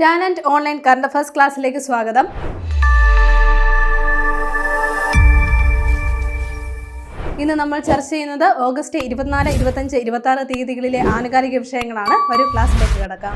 Talent online current affairs ക്ലാസ്സിലേക്ക് സ്വാഗതം. ഇന്ന് നമ്മൾ ചർച്ച ചെയ്യുന്നത് ഓഗസ്റ്റ് ഇരുപത്തിനാല് ഇരുപത്തഞ്ച് ഇരുപത്തി ആറ് തീയതികളിലെ ആനുകാലിക വിഷയങ്ങളാണ്. ഒരു ക്ലാസ്സിലേക്ക് കിടക്കാം.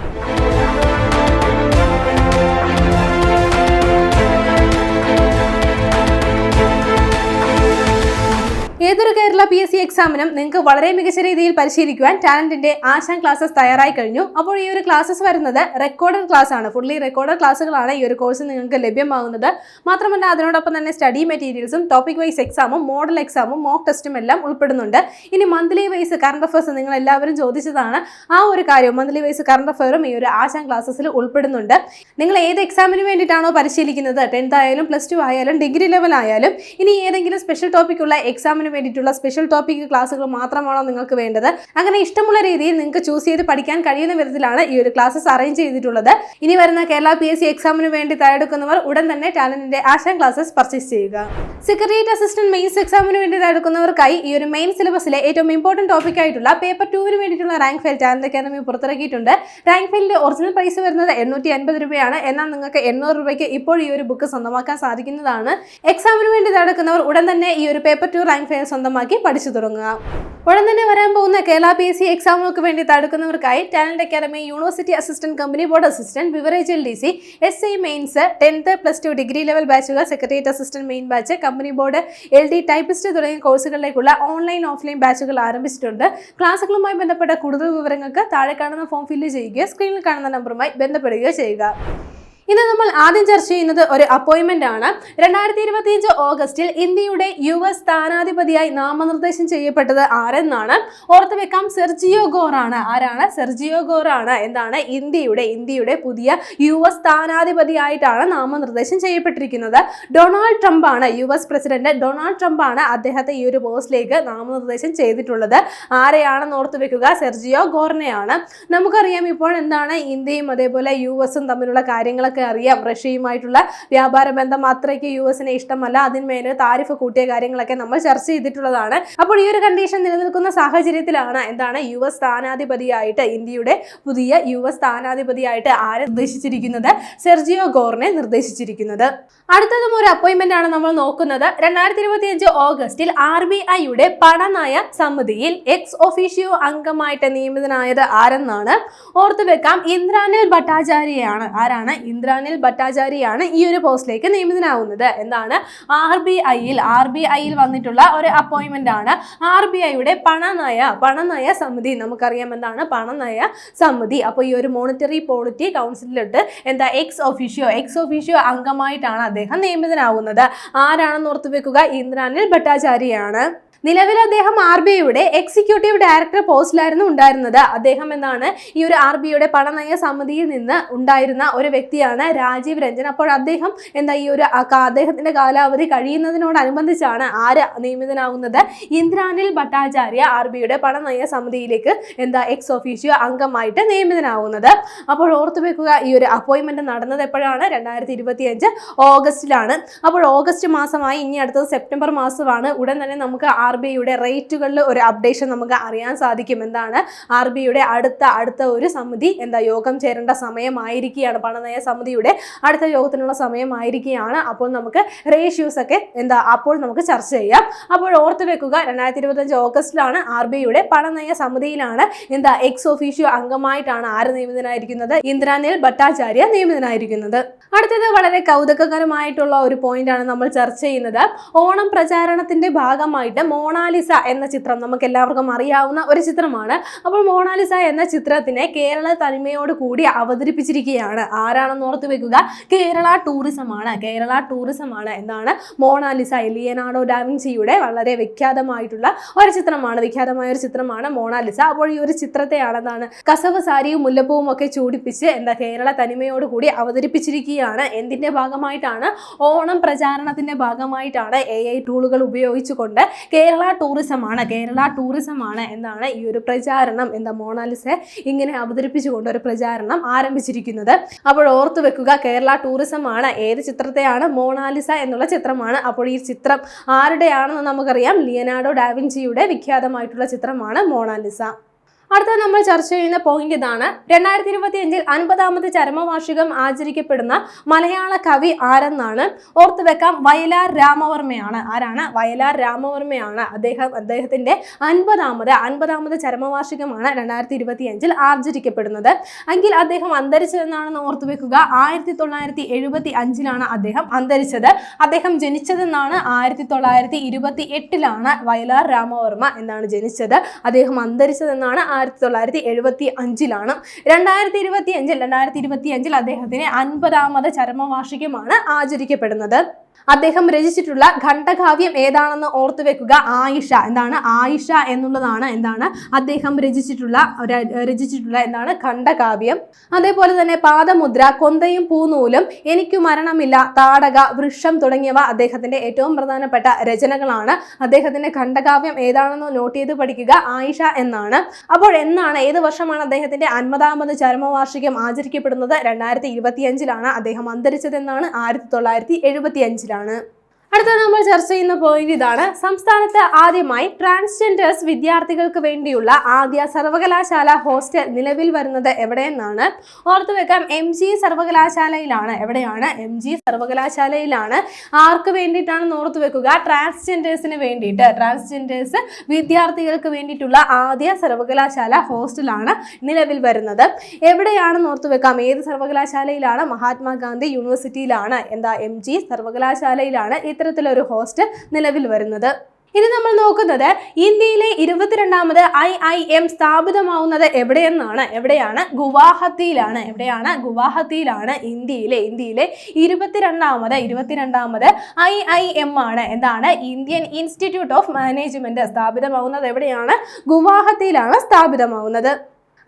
ഏതൊരു കേരള പി എസ് സി എക്സാമിനും നിങ്ങൾക്ക് വളരെ മികച്ച രീതിയിൽ പരിശീലിക്കുവാൻ ടാലന്റിന്റെ ആശാൻ ക്ലാസ്സസ് തയ്യാറായി കഴിഞ്ഞു. അപ്പോൾ ഈ ഒരു ക്ലാസ്സസ് വരുന്നത് റെക്കോർഡഡ് ക്ലാസ് ആണ്. ഫുള്ളി റെക്കോർഡഡ് ക്ലാസ്സുകളാണ് ഈ ഒരു കോഴ്സ് നിങ്ങൾക്ക് ലഭ്യമാകുന്നത്. മാത്രമല്ല അതിനോടൊപ്പം തന്നെ സ്റ്റഡി മെറ്റീരിയൽസും ടോപ്പിക് വൈസ് എക്സാമും മോഡൽ എക്സാമും മോക്ക് ടെസ്റ്റും എല്ലാം ഉൾപ്പെടുന്നുണ്ട്. ഇനി മന്ത്ലി വൈസ് കറണ്ട് അഫയേഴ്സ് നിങ്ങൾ എല്ലാവരും ചോദിച്ചതാണ്. ആ ഒരു കാര്യം മന്ത്ലി വൈസ് കറണ്ട് അഫയറും ഈ ഒരു ആശാൻ ക്ലാസ്സസിൽ ഉൾപ്പെടുന്നുണ്ട്. നിങ്ങൾ ഏത് എക്സാമിന് വേണ്ടിയിട്ടാണോ പരിശീലിക്കുന്നത്? ടെൻത്ത് ആയാലും പ്ലസ് ടു ആയാലും ഡിഗ്രി ലെവൽ ആയാലും ഇനി ഏതെങ്കിലും സ്പെഷ്യൽ ടോപ്പിക്കുള്ള എക്സാമിന് വേണ്ടിയിട്ടുള്ള സ്പെഷ്യൽ ടോപ്പിക് ക്ലാസ്സുകൾ മാത്രമാണോ നിങ്ങൾക്ക് വേണ്ടത്? അങ്ങനെ ഇഷ്ടമുള്ള രീതിയിൽ നിങ്ങൾക്ക് ചൂസ് ചെയ്ത് പഠിക്കാൻ കഴിയുന്ന വിധത്തിലാണ് ഈ ഒരു ക്ലാസ്സസ് അറേഞ്ച് ചെയ്തിട്ടുള്ളത്. ഇനി വരുന്ന കേരള പി എസ് സി എക്സാമിന് വേണ്ടി തയ്യാറെടുക്കുന്നവർ ഉടൻ തന്നെ ടാലന്റിന്റെ ആശാൻ ക്ലാസ്സസ് പർച്ചേസ് ചെയ്യുക. സെക്രട്ടേറിയറ്റ് അസിസ്റ്റന്റ് മെയിൻസ് എക്സാമിന് വേണ്ടി തയ്യാറെടുക്കുന്നവർക്കായി ഈ ഒരു മെയിൻ സിലബസിലെ ഏറ്റവും ഇമ്പോർട്ടന്റ് ടോപ്പിക് ആയിട്ടുള്ള പേപ്പർ ടൂവിന് വേണ്ടിയിട്ടുള്ള റാങ്ക് ഫയൽ ടാലന്റ് അക്കാദമി പുറത്തിറക്കിയിട്ടുണ്ട്. റാങ്ക് ഫയലിന്റെ ഒറിജിനൽ പ്രൈസ് വരുന്നത് എണ്ണൂറ്റി അൻപത് രൂപയാണ്. എന്നാൽ നിങ്ങൾക്ക് എണ്ണൂറ് രൂപയ്ക്ക് ഇപ്പോൾ ഈ ഒരു ബുക്ക് സ്വന്തമാക്കാൻ സാധിക്കുന്നതാണ്. എക്സാമിന് വേണ്ടി തയ്യാറെടുക്കുന്നവർ ഉടൻ തന്നെ ഈ ഒരു പേപ്പർ ടു റാങ്ക് ഫയൽ സ്വന്തമാക്കി പഠിച്ചു തുടങ്ങുക. ഉടൻ തന്നെ വരാൻ പോകുന്ന കേരള പി എസ് സി എക്സാമുകൾക്ക് വേണ്ടി തടുക്കുന്നവർക്കായി talent academy university assistant company board assistant beverage L D C S I mains tenth plus two degree level ബാച്ചുകൾ secretariat assistant main batch company board L D typist തുടങ്ങിയ കോഴ്സുകളിലേക്കുള്ള online offline ബാച്ചുകൾ ആരംഭിച്ചിട്ടുണ്ട്. ക്ലാസുകളുമായി ബന്ധപ്പെട്ട കൂടുതൽ വിവരങ്ങൾക്ക് താഴെ കാണുന്ന ഫോം ഫില്ല് ചെയ്യുകയോ സ്ക്രീനിൽ കാണുന്ന നമ്പറുമായി ബന്ധപ്പെടുകയോ ചെയ്യുക. ഇന്ന് നമ്മൾ ആദ്യം ചർച്ച ചെയ്യുന്നത് ഒരു അപ്പോയിന്റ്മെന്റ് ആണ്. രണ്ടായിരത്തി ഇരുപത്തിയഞ്ച് ഓഗസ്റ്റിൽ ഇന്ത്യയുടെ യു എസ് സ്ഥാനാധിപതിയായി നാമനിർദ്ദേശം ചെയ്യപ്പെട്ടത് ആരെന്നാണ് ഓർത്ത് വെക്കാം. സെർജിയോ ഗോർ ആണ് ആരാണ്? സെർജിയോ ഗോർ ആണ് എന്താണ്? ഇന്ത്യയുടെ ഇന്ത്യയുടെ പുതിയ യു എസ് സ്ഥാനാധിപതിയായിട്ടാണ് നാമനിർദ്ദേശം ചെയ്യപ്പെട്ടിരിക്കുന്നത്. ഡൊണാൾഡ് ട്രംപ് ആണ് U S president. Donald Trump ആണ് അദ്ദേഹത്തെ ഈ ഒരു പോസ്റ്റിലേക്ക് നാമനിർദ്ദേശം ചെയ്തിട്ടുള്ളത്. ആരെയാണെന്ന് ഓർത്ത് വെക്കുക? സെർജിയോ ഗോറിനെയാണ്. നമുക്കറിയാം ഇപ്പോൾ എന്താണ് ഇന്ത്യയും അതേപോലെ യു എസും തമ്മിലുള്ള കാര്യങ്ങളൊക്കെ അറിയാം. റഷ്യയുമായിട്ടുള്ള വ്യാപാര ബന്ധം അത്രയ്ക്ക് യു എസിനെ ഇഷ്ടമല്ല. അതിന്മേൽ താരിഫ് കൂട്ടിയ കാര്യങ്ങളൊക്കെ നമ്മൾ ചർച്ച ചെയ്തിട്ടുള്ളതാണ്. അപ്പോൾ ഈ ഒരു കണ്ടീഷൻ നിലനിൽക്കുന്ന സാഹചര്യത്തിലാണ് എന്താണ് യു എസ് സ്ഥാനാധിപതിയായിട്ട് ഇന്ത്യയുടെ പുതിയ യു എസ് സ്ഥാനാധിപതിയായിട്ട് ആരെ നിർദ്ദേശിച്ചിരിക്കുന്നത്? സെർജിയോ ഗോറിനെ നിർദ്ദേശിച്ചിരിക്കുന്നത്. അടുത്തതും ഒരു അപ്പോയിന്റ്മെന്റ് ആണ് നമ്മൾ നോക്കുന്നത്. രണ്ടായിരത്തി ഇരുപത്തി അഞ്ച് ഓഗസ്റ്റിൽ ആർ ബി ഐയുടെ പണനയ സമിതിയിൽ എക്സ് ഒഫീഷ്യോ അംഗമായിട്ട് നിയമിതനായത് ആരെന്നാണ് ഓർത്തു വെക്കാം ഇന്ദ്രാനിൽ ഭട്ടാചാര്യയാണ്. ആരാണ്? ഇന്ദ്രാനിൽ ഭട്ടാചാര്യയാണ് ഈ ഒരു പോസ്റ്റിലേക്ക് നിയമിതനാവുന്നത്. എന്താണ്? ആർ ബി ഐയിൽ ആർ ബി ഐയിൽ വന്നിട്ടുള്ള ഒരു അപ്പോയിന്റ്മെന്റ് ആണ്. ആർ ബി ഐയുടെ പണനയ പണനയ സമിതി നമുക്കറിയാം എന്താണ്? പണനയ സമിതി. അപ്പോൾ ഈ ഒരു മോണിറ്ററി പോളിറ്റി കൗൺസിലിലോട്ട് എന്താ? എക്സ് ഒഫീഷ്യോ എക്സ് ഒഫീഷ്യോ അംഗമായിട്ടാണ് അദ്ദേഹം നിയമിതനാവുന്നത്. ആരാണെന്ന് ഓർത്തു വെക്കുക? ഇന്ദ്രാനിൽ ഭട്ടാചാര്യയാണ് നിലവിൽ അദ്ദേഹം ആർ ബി ഐയുടെ എക്സിക്യൂട്ടീവ് ഡയറക്ടർ പോസ്റ്റിലായിരുന്നു ഉണ്ടായിരുന്നത്. അദ്ദേഹം എന്നാണ് ഈ ഒരു ആർ ബി ഐയുടെ പണനയ സമിതിയിൽ നിന്ന് ഉണ്ടായിരുന്ന ഒരു വ്യക്തിയാണ് രാജീവ് രഞ്ജൻ. അപ്പോൾ അദ്ദേഹം എന്താ ഈ ഒരു അദ്ദേഹത്തിന്റെ കാലാവധി കഴിയുന്നതിനോടനുബന്ധിച്ചാണ് ആര് നിയമിതനാവുന്നത്? ഇന്ദ്രാനിൽ ഭട്ടാചാര്യ ആർ ബി ഐയുടെ പണനയ സമിതിയിലേക്ക് എന്താ എക്സ് ഓഫീഷ്യോ അംഗമായിട്ട് നിയമിതനാവുന്നത്. അപ്പോൾ ഓർത്തു വെക്കുക ഈ ഒരു അപ്പോയിന്റ്മെന്റ് നടന്നത് എപ്പോഴാണ്? രണ്ടായിരത്തി ഇരുപത്തി അഞ്ച് ഓഗസ്റ്റിലാണ്. അപ്പോൾ ഓഗസ്റ്റ് മാസമായി ഇനി അടുത്തത് സെപ്റ്റംബർ മാസമാണ്. ഉടൻ തന്നെ നമുക്ക് ആർ ബി ഐയുടെ റേറ്റുകളിൽ ഒരു അപ്ഡേഷൻ നമുക്ക് അറിയാൻ സാധിക്കും. എന്താണ്? ആർ ബി ഐയുടെ അടുത്ത അടുത്ത ഒരു സമിതി എന്താ യോഗം ചേരേണ്ട സമയമായിരിക്കുകയാണ്. പണനയ സമിതിയുടെ അടുത്ത യോഗത്തിനുള്ള സമയമായിരിക്കുകയാണ്. അപ്പോൾ നമുക്ക് റേഷ്യൂസ് ഒക്കെ എന്താ അപ്പോൾ നമുക്ക് ചർച്ച ചെയ്യാം. അപ്പോൾ ഓർത്ത് വെക്കുക രണ്ടായിരത്തി ഇരുപത്തഞ്ച് ഓഗസ്റ്റിലാണ് ആർ ബി ഐയുടെ പണനയ സമിതിയിലാണ് എന്താ എക്സ് ഒഫീഷ്യോ അംഗമായിട്ടാണ് ആര് നിയമിതനായിരിക്കുന്നത്? ഇന്ദ്രാനിൽ ഭട്ടാചാര്യ നിയമിതനായിരിക്കുന്നത്. അടുത്തത് വളരെ കൗതുകകരമായിട്ടുള്ള ഒരു പോയിന്റ് ആണ് നമ്മൾ ചർച്ച ചെയ്യുന്നത്. ഓണം പ്രചാരണത്തിന്റെ ഭാഗമായിട്ട് മോണാലിസ എന്ന ചിത്രം നമുക്ക് എല്ലാവർക്കും അറിയാവുന്ന ഒരു ചിത്രമാണ്. അപ്പോൾ മോണാലിസ എന്ന ചിത്രത്തിനെ കേരള തനിമയോട് കൂടി അവതരിപ്പിച്ചിരിക്കുകയാണ്. ആരാണെന്ന് ഓർത്ത് വെക്കുക? കേരള ടൂറിസമാണ് കേരള ടൂറിസമാണ് എന്താണ് മോണാലിസ ലിയനാർഡോ ഡാവിൻസിയുടെ വളരെ വിഖ്യാതമായിട്ടുള്ള ഒരു ചിത്രമാണ്. വിഖ്യാതമായ ഒരു ചിത്രമാണ് മോണാലിസ. അപ്പോൾ ഈ ഒരു ചിത്രത്തെയാണ് എന്താണ് കസവ് സാരിയും മുല്ലപ്പൂവും ഒക്കെ ചൂടിപ്പിച്ച് എന്താ കേരള തനിമയോട് കൂടി അവതരിപ്പിച്ചിരിക്കുകയാണ്. എന്തിന്റെ ഭാഗമായിട്ടാണ്? ഓണം പ്രചാരണത്തിന്റെ ഭാഗമായിട്ടാണ് എ ഐ ടൂളുകൾ ഉപയോഗിച്ചുകൊണ്ട് കേരള ടൂറിസമാണ്. കേരള ടൂറിസമാണ് എന്നാണ് ഈ ഒരു പ്രചാരണം എന്താ മോണാലിസെ ഇങ്ങനെ അവതരിപ്പിച്ചുകൊണ്ട് ഒരു പ്രചാരണം ആരംഭിച്ചിരിക്കുന്നത്. അപ്പോൾ ഓർത്തു വെക്കുക കേരള ടൂറിസമാണ് ഏത് ചിത്രത്തെയാണ് മോണാലിസ എന്നുള്ള ചിത്രമാണ്. അപ്പോൾ ഈ ചിത്രം ആരുടെയാണെന്ന് നമുക്കറിയാം. ലിയനാർഡോ ഡാവിൻസിയുടെ വിഖ്യാതമായിട്ടുള്ള ചിത്രമാണ് മോണാലിസ. അടുത്ത നമ്മൾ ചർച്ച ചെയ്യുന്ന പോയിന്റ് ഇതാണ്. രണ്ടായിരത്തി ഇരുപത്തി അഞ്ചിൽ അൻപതാമത് ചരമവാർഷികം ആചരിക്കപ്പെടുന്ന മലയാള കവി ആരെന്നാണ്? ഓർത്തു വെക്കാം വയലാർ രാമവർമ്മയാണ്. ആരാണ്? വയലാർ രാമവർമ്മയാണ്. അദ്ദേഹം അദ്ദേഹത്തിന്റെ അൻപതാമത് അൻപതാമത് ചരമവാർഷികമാണ് രണ്ടായിരത്തി ഇരുപത്തി അഞ്ചിൽ ആചരിക്കപ്പെടുന്നത്. എങ്കിൽ അദ്ദേഹം അന്തരിച്ചതെന്നാണെന്ന് ഓർത്തു വെക്കുക. ആയിരത്തി തൊള്ളായിരത്തി എഴുപത്തി അഞ്ചിലാണ് അദ്ദേഹം അന്തരിച്ചത്. അദ്ദേഹം ജനിച്ചതെന്നാണ് ആയിരത്തി തൊള്ളായിരത്തി ഇരുപത്തി എട്ടിലാണ് വയലാർ രാമവർമ്മ എന്നാണ് ജനിച്ചത്. അദ്ദേഹം അന്തരിച്ചതെന്നാണ് ആയിരത്തി തൊള്ളായിരത്തി എഴുപത്തി അഞ്ചിലാണ് രണ്ടായിരത്തി ഇരുപത്തി അഞ്ചിൽ രണ്ടായിരത്തി ഇരുപത്തി അഞ്ചിൽ അദ്ദേഹത്തിന് അൻപതാമത് ചരമവാർഷികമാണ് ആചരിക്കപ്പെടുന്നത്. അദ്ദേഹം രചിച്ചിട്ടുള്ള ഖണ്ഡകാവ്യം ഏതാണെന്ന് ഓർത്തു വെക്കുക. ആയിഷ. എന്താണ്? ആയിഷ എന്നുള്ളതാണ് എന്താണ്? അദ്ദേഹം രചിച്ചിട്ടുള്ള രചിച്ചിട്ടുള്ള എന്താണ്? ഖണ്ഡകാവ്യം. അതേപോലെ തന്നെ പാദമുദ്ര കൊന്തയും പൂനൂലും എനിക്കു മരണമില്ല താടക വൃക്ഷം തുടങ്ങിയവ അദ്ദേഹത്തിന്റെ ഏറ്റവും പ്രധാനപ്പെട്ട രചനകളാണ്. അദ്ദേഹത്തിന്റെ ഖണ്ഡകാവ്യം ഏതാണെന്ന് നോട്ട് ചെയ്ത് പഠിക്കുക. ആയിഷ എന്നാണ്. അപ്പോൾ എന്നാണ് ഏത് വർഷമാണ് അദ്ദേഹത്തിന്റെ അൻപതാമത് ചരമവാർഷികം ആചരിക്കപ്പെടുന്നത്? രണ്ടായിരത്തി ഇരുപത്തിയഞ്ചിലാണ് അദ്ദേഹം അന്തരിച്ചതെന്നാണ് ആയിരത്തി തൊള്ളായിരത്തി എഴുപത്തി അഞ്ചിലാണ് അടുത്ത നമ്മൾ ചർച്ച ചെയ്യുന്ന പോയിന്റ് ഇതാണ്. സംസ്ഥാനത്ത് ആദ്യമായി ട്രാൻസ്ജെൻഡേഴ്സ് വിദ്യാർത്ഥികൾക്ക് വേണ്ടിയുള്ള ആദ്യ സർവകലാശാല ഹോസ്റ്റൽ നിലവിൽ വരുന്നത് എവിടെയെന്നാണ് ഓർത്തു വെക്കാം. എം ജി സർവകലാശാലയിലാണ്. എവിടെയാണ്? M G സർവകലാശാലയിലാണ്. ആർക്ക് വേണ്ടിയിട്ടാണെന്ന് ഓർത്തു വെക്കുക. ട്രാൻസ്ജെൻഡേഴ്സിന് വേണ്ടിയിട്ട്. ട്രാൻസ്ജെൻഡേഴ്സ് വിദ്യാർത്ഥികൾക്ക് വേണ്ടിയിട്ടുള്ള ആദ്യ സർവകലാശാല ഹോസ്റ്റലാണ് നിലവിൽ വരുന്നത്. എവിടെയാണെന്ന് ഓർത്തു വെക്കാം. ഏത് സർവകലാശാലയിലാണ്? മഹാത്മാഗാന്ധി യൂണിവേഴ്സിറ്റിയിലാണ് എന്താ? എം ജി സർവകലാശാലയിലാണ്. ഇത്തരത്തിലൊരു ഹോസ്റ്റ് നിലവിൽ വരുന്നത്. ഇനി നമ്മൾ നോക്കുന്നത് ഇന്ത്യയിലെ ഇരുപത്തിരണ്ടാമത് ഐ ഐ എം സ്ഥാപിതമാവുന്നത് എവിടെയെന്നാണ്. എവിടെയാണ്? ഗുവാഹത്തിയിലാണ്. എവിടെയാണ്? ഗുവാഹത്തിയിലാണ് ഇന്ത്യയിലെ ഇന്ത്യയിലെ ഇരുപത്തിരണ്ടാമത് ഇരുപത്തിരണ്ടാമത് ഐ ഐ എം ആണ്. എന്താണ്? ഇന്ത്യൻ ഇൻസ്റ്റിറ്റ്യൂട്ട് ഓഫ് മാനേജ്മെന്റ് സ്ഥാപിതമാവുന്നത് എവിടെയാണ്? ഗുവാഹത്തിയിലാണ് സ്ഥാപിതമാവുന്നത്.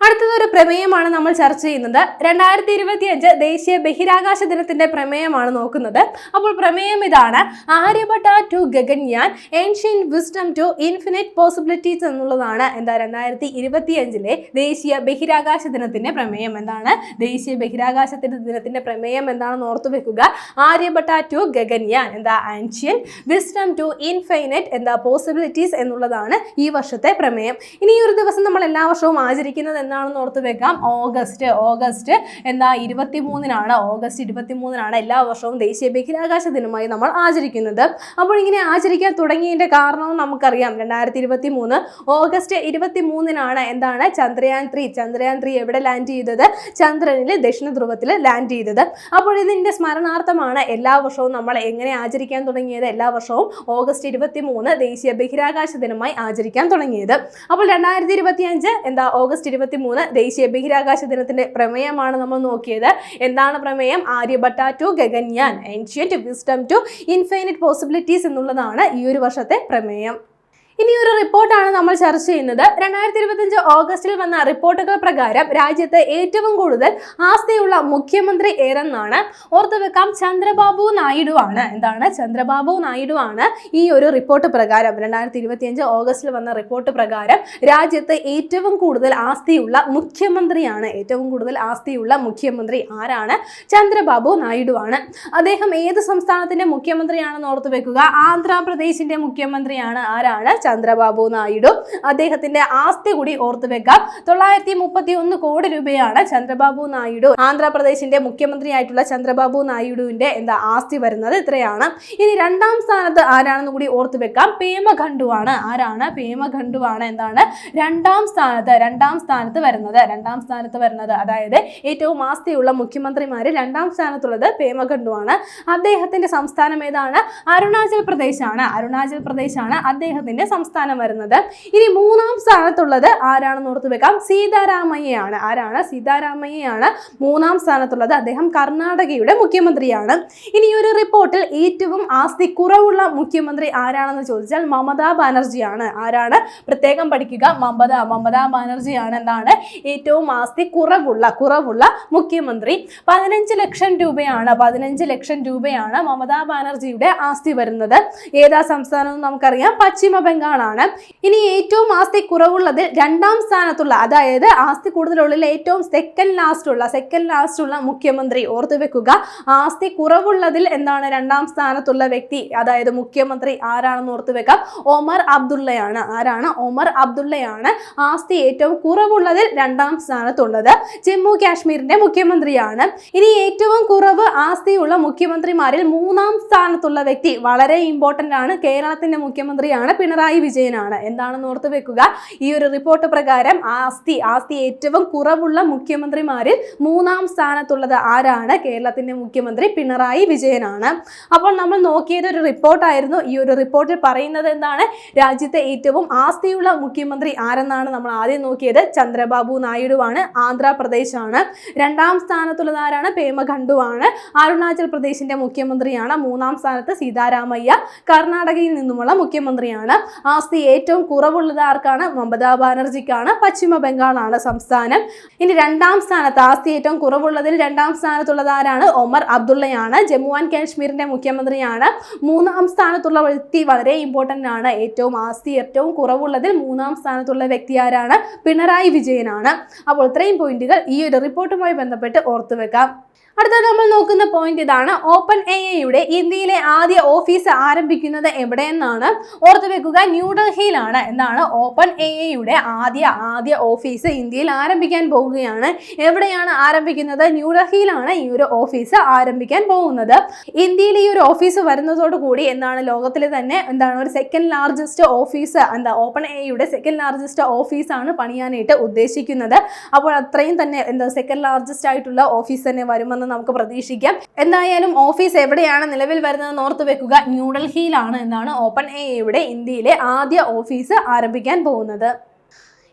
അടുത്തത് ഒരു പ്രമേയമാണ് നമ്മൾ ചർച്ച ചെയ്യുന്നത്. രണ്ടായിരത്തി ഇരുപത്തി അഞ്ച് ദേശീയ ബഹിരാകാശ ദിനത്തിന്റെ പ്രമേയമാണ് നോക്കുന്നത്. അപ്പോൾ പ്രമേയം ഇതാണ്. Aryabhata to Gaganyaan ancient wisdom to infinite possibilities എന്നുള്ളതാണ് എന്താ രണ്ടായിരത്തി ഇരുപത്തി അഞ്ചിലെ ദേശീയ ബഹിരാകാശ ദിനത്തിന്റെ പ്രമേയം എന്താണ്? ദേശീയ ബഹിരാകാശ ദിനത്തിന്റെ പ്രമേയം എന്താണെന്ന് ഓർത്തു വെക്കുക. ആര്യഭട്ട ടു ഗഗൻയാൻ എന്താ ആൻഷ്യൻ വിസ്ഡം ടു ഇൻഫൈനറ്റ് എന്താ പോസിബിലിറ്റീസ് എന്നുള്ളതാണ് ഈ വർഷത്തെ പ്രമേയം. ഇനി ഒരു ദിവസം നമ്മൾ എല്ലാ വർഷവും ആചരിക്കുന്നത് എന്താണെന്ന് ഓർത്ത് വെക്കാം. ഓഗസ്റ്റ് ഓഗസ്റ്റ് എന്താ ഇരുപത്തി മൂന്നിനാണ് ഓഗസ്റ്റ് ഇരുപത്തി മൂന്നിനാണ് എല്ലാ വർഷവും ദേശീയ ബഹിരാകാശ ദിനമായി നമ്മൾ ആചരിക്കുന്നത്. അപ്പോൾ ഇങ്ങനെ ആചരിക്കാൻ തുടങ്ങിയതിന്റെ കാരണവും നമുക്കറിയാം. രണ്ടായിരത്തി ഇരുപത്തി മൂന്ന് ഓഗസ്റ്റ് ഇരുപത്തി മൂന്നിനാണ് എന്താണ്? ചന്ദ്രയാൻ ത്രീ. ചന്ദ്രയാൻ ത്രീ എവിടെ ലാൻഡ് ചെയ്തത്? ചന്ദ്രനിൽ ദക്ഷിണ ധ്രുവത്തിൽ ലാൻഡ് ചെയ്തത്. അപ്പോൾ ഇതിന്റെ സ്മരണാർത്ഥമാണ് എല്ലാ വർഷവും നമ്മൾ എങ്ങനെ ആചരിക്കാൻ തുടങ്ങിയത്? എല്ലാ വർഷവും ഓഗസ്റ്റ് ഇരുപത്തി മൂന്ന് ദേശീയ ബഹിരാകാശ ദിനമായി ആചരിക്കാൻ തുടങ്ങിയത്. അപ്പോൾ രണ്ടായിരത്തി ഇരുപത്തി അഞ്ച് എന്താ? ഓഗസ്റ്റ് ഇരുപത്തി മൂന്ന് ദേശീയ ബഹിരാകാശ ദിനത്തിന്റെ പ്രമേയമാണ് നമ്മൾ നോക്കിയത്. എന്താണ് പ്രമേയം? Aryabhata to Gaganyaan ancient wisdom to infinite possibilities എന്നുള്ളതാണ് ഈ ഒരു വർഷത്തെ പ്രമേയം. ഇനി ഒരു റിപ്പോർട്ടാണ് നമ്മൾ ചർച്ച ചെയ്യുന്നത്. രണ്ടായിരത്തി ഇരുപത്തിയഞ്ച് ഓഗസ്റ്റിൽ വന്ന റിപ്പോർട്ടുകൾ പ്രകാരം രാജ്യത്ത് ഏറ്റവും കൂടുതൽ ആസ്തിയുള്ള മുഖ്യമന്ത്രി ഏതെന്നാണ് ഓർത്തു വെക്കാം. ചന്ദ്രബാബു നായിഡു ആണ് എന്താണ്? ചന്ദ്രബാബു നായിഡു ആണ് ഈ ഒരു റിപ്പോർട്ട് പ്രകാരം. രണ്ടായിരത്തി ഇരുപത്തിയഞ്ച് ഓഗസ്റ്റിൽ വന്ന റിപ്പോർട്ട് പ്രകാരം രാജ്യത്ത് ഏറ്റവും കൂടുതൽ ആസ്തിയുള്ള മുഖ്യമന്ത്രിയാണ്. ഏറ്റവും കൂടുതൽ ആസ്തിയുള്ള മുഖ്യമന്ത്രി ആരാണ്? ചന്ദ്രബാബു നായിഡു ആണ് അദ്ദേഹം ഏത് സംസ്ഥാനത്തിന്റെ മുഖ്യമന്ത്രിയാണെന്ന് ഓർത്തു വെക്കുക. ആന്ധ്രാപ്രദേശിന്റെ മുഖ്യമന്ത്രിയാണ്. ആരാണ്? ചന്ദ്രബാബു നായിഡു. അദ്ദേഹത്തിന്റെ ആസ്തി കൂടി ഓർത്തു വെക്കാം. തൊള്ളായിരത്തി മുപ്പത്തി ഒന്ന് കോടി രൂപയാണ് ചന്ദ്രബാബു നായിഡു. ആന്ധ്രാപ്രദേശിന്റെ മുഖ്യമന്ത്രിയായിട്ടുള്ള ചന്ദ്രബാബു നായിഡുവിന്റെ എന്താ ആസ്തി വരുന്നത് ഇത്രയാണ്. ഇനി രണ്ടാം സ്ഥാനത്ത് ആരാണെന്ന് കൂടി ഓർത്തു വെക്കാം. പേമഖണ്ഡു ആണ് ആരാണ്? പേമഖണ്ഡു ആണ് എന്താണ്? രണ്ടാം സ്ഥാനത്ത് രണ്ടാം സ്ഥാനത്ത് വരുന്നത്. രണ്ടാം സ്ഥാനത്ത് വരുന്നത് അതായത് ഏറ്റവും ആസ്തിയുള്ള മുഖ്യമന്ത്രിമാര് രണ്ടാം സ്ഥാനത്തുള്ളത് പേമഖണ്ഡു ആണ് അദ്ദേഹത്തിന്റെ സംസ്ഥാനം ഏതാണ്? അരുണാചൽ പ്രദേശ് ആണ് അരുണാചൽ ആണ് അദ്ദേഹത്തിന്റെ സംസ്ഥാനം വരുന്നത്. ഇനി മൂന്നാം സ്ഥാനത്തുള്ളത് ആരാണെന്ന് ഓർത്ത് വെക്കാം. സീതാരാമയ്യയാണ്. ആരാണ്? സീതാരാമയ്യയാണ് മൂന്നാം സ്ഥാനത്തുള്ളത്. അദ്ദേഹം കർണാടകയുടെ മുഖ്യമന്ത്രിയാണ്. ഇനി ഒരു റിപ്പോർട്ടിൽ ഏറ്റവും ആസ്തി കുറവുള്ള മുഖ്യമന്ത്രി ആരാണെന്ന് ചോദിച്ചാൽ മമതാ ബാനർജിയാണ്. ആരാണ്? പ്രത്യേകം പഠിക്കുക. മമത മമതാ ബാനർജിയാണ് എന്താണ് ഏറ്റവും ആസ്തി കുറവുള്ള കുറവുള്ള മുഖ്യമന്ത്രി. പതിനഞ്ച് ലക്ഷം രൂപയാണ് പതിനഞ്ച് ലക്ഷം രൂപയാണ് മമതാ ബാനർജിയുടെ ആസ്തി വരുന്നത്. ഏതാ സംസ്ഥാനം നമുക്കറിയാം. പശ്ചിമ ബംഗാൾ ബംഗാളാണ് ഇനി ഏറ്റവും ആസ്തി കുറവുള്ളതിൽ രണ്ടാം സ്ഥാനത്തുള്ള അതായത് ആസ്തി കൂടുതലുള്ളിൽ ഏറ്റവും സെക്കൻഡ് ലാസ്റ്റ് ഉള്ള സെക്കൻഡ് ലാസ്റ്റ് ഉള്ള മുഖ്യമന്ത്രി ഓർത്തു വെക്കുക. ആസ്തി കുറവുള്ളതിൽ എന്താണ് രണ്ടാം സ്ഥാനത്തുള്ള വ്യക്തി? അതായത് മുഖ്യമന്ത്രി ആരാണെന്ന് ഓർത്തു വെക്കാം. ഒമർ അബ്ദുള്ളയാണ്. ആരാണ്? ഒമർ അബ്ദുള്ളയാണ് ആസ്തി ഏറ്റവും കുറവുള്ളതിൽ രണ്ടാം സ്ഥാനത്തുള്ളത്. ജമ്മു കാശ്മീരിന്റെ മുഖ്യമന്ത്രിയാണ്. ഇനി ഏറ്റവും കുറവ് ആസ്തിയുള്ള മുഖ്യമന്ത്രിമാരിൽ മൂന്നാം സ്ഥാനത്തുള്ള വ്യക്തി വളരെ ഇമ്പോർട്ടന്റ് ആണ്. കേരളത്തിന്റെ മുഖ്യമന്ത്രിയാണ് പിണറായി വിജയനാണ്. എന്താണെന്ന് ഓർത്ത് വെക്കുക? ഈ ഒരു റിപ്പോർട്ട് പ്രകാരം ആസ്തി ആസ്തി ഏറ്റവും കുറവുള്ള മുഖ്യമന്ത്രിമാരിൽ മൂന്നാം സ്ഥാനത്തുള്ളത് ആരാണ്? കേരളത്തിന്റെ മുഖ്യമന്ത്രി പിണറായി വിജയനാണ്. അപ്പോൾ നമ്മൾ നോക്കിയത് ഒരു റിപ്പോർട്ടായിരുന്നു ഈ ഒരു റിപ്പോർട്ടിൽ പറയുന്നത് എന്താണ്? രാജ്യത്തെ ഏറ്റവും ആസ്തിയുള്ള മുഖ്യമന്ത്രി ആരെന്നാണ് നമ്മൾ ആദ്യം നോക്കിയത്? ചന്ദ്രബാബു നായിഡുവാണ്. ആന്ധ്രാപ്രദേശാണ്. രണ്ടാം സ്ഥാനത്തുള്ളത് ആരാണ്? പേമഖണ്ഡുവാണ്. അരുണാചൽ പ്രദേശിന്റെ മുഖ്യമന്ത്രിയാണ്. മൂന്നാം സ്ഥാനത്ത് സീതാരാമയ്യ. കർണാടകയിൽ നിന്നുമുള്ള മുഖ്യമന്ത്രിയാണ്. ആസ്തി ഏറ്റവും കുറവുള്ളത് ആർക്കാണ്? മമതാ ബാനർജിക്കാണ്. പശ്ചിമ ബംഗാളാണ് സംസ്ഥാനം. ഇനി രണ്ടാം സ്ഥാനത്ത് ആസ്തി ഏറ്റവും കുറവുള്ളതിൽ രണ്ടാം സ്ഥാനത്തുള്ളത് ആരാണ്? ഒമർ അബ്ദുള്ളയാണ്. ജമ്മു ആൻഡ് കാശ്മീരിന്റെ മുഖ്യമന്ത്രിയാണ്. മൂന്നാം സ്ഥാനത്തുള്ള വ്യക്തി വളരെ ഇമ്പോർട്ടന്റ് ആണ്. ഏറ്റവും ആസ്തി ഏറ്റവും കുറവുള്ളതിൽ മൂന്നാം സ്ഥാനത്തുള്ള വ്യക്തി ആരാണ്? പിണറായി വിജയനാണ്. അപ്പോൾ ഇത്രയും പോയിന്റുകൾ ഈ ഒരു റിപ്പോർട്ടുമായി ബന്ധപ്പെട്ട് ഓർത്തു വെക്കാം. അടുത്ത നമ്മൾ നോക്കുന്ന പോയിന്റ് ഇതാണ്. ഓപ്പൺ എ ഐയുടെ ഇന്ത്യയിലെ ആദ്യ ഓഫീസ് ആരംഭിക്കുന്നത് എവിടെയെന്നാണ്? ഓർത്തു വെക്കുക. ന്യൂഡൽഹിയിലാണ് എന്താണ് ഓപ്പൺ എ ഐയുടെ ആദ്യ ആദ്യ ഓഫീസ്. ഇന്ത്യയിൽ ആരംഭിക്കാൻ പോവുകയാണ്. എവിടെയാണ് ആരംഭിക്കുന്നത്? ന്യൂഡൽഹിയിലാണ് ഈ ഒരു ഓഫീസ് ആരംഭിക്കാൻ പോകുന്നത്. ഇന്ത്യയിൽ ഈ ഒരു ഓഫീസ് വരുന്നതോടുകൂടി എന്താണ് ലോകത്തിലെ തന്നെ എന്താണ് ഒരു സെക്കൻഡ് ലാർജസ്റ്റ് ഓഫീസ് എന്താ ഓപ്പൺ എ ഐയുടെ സെക്കൻഡ് ലാർജസ്റ്റ് ഓഫീസാണ് പണിയാനായിട്ട് ഉദ്ദേശിക്കുന്നത്. അപ്പോൾ അത്രയും തന്നെ എന്താ സെക്കൻഡ് ലാർജസ്റ്റ് ആയിട്ടുള്ള ഓഫീസ് തന്നെ വരുമെന്ന് നമുക്ക് പ്രതീക്ഷിക്കാം. എന്തായാലും ഓഫീസ് എവിടെയാണ് നിലവിൽ വരുന്നത് ഓർത്ത് വെക്കുക. ന്യൂഡൽഹിയിലാണ് എന്നാണ് ഓപ്പൺ എ ഐയുടെ ഇന്ത്യയിലെ ആദ്യ ഓഫീസ് ആരംഭിക്കാൻ പോകുന്നത്.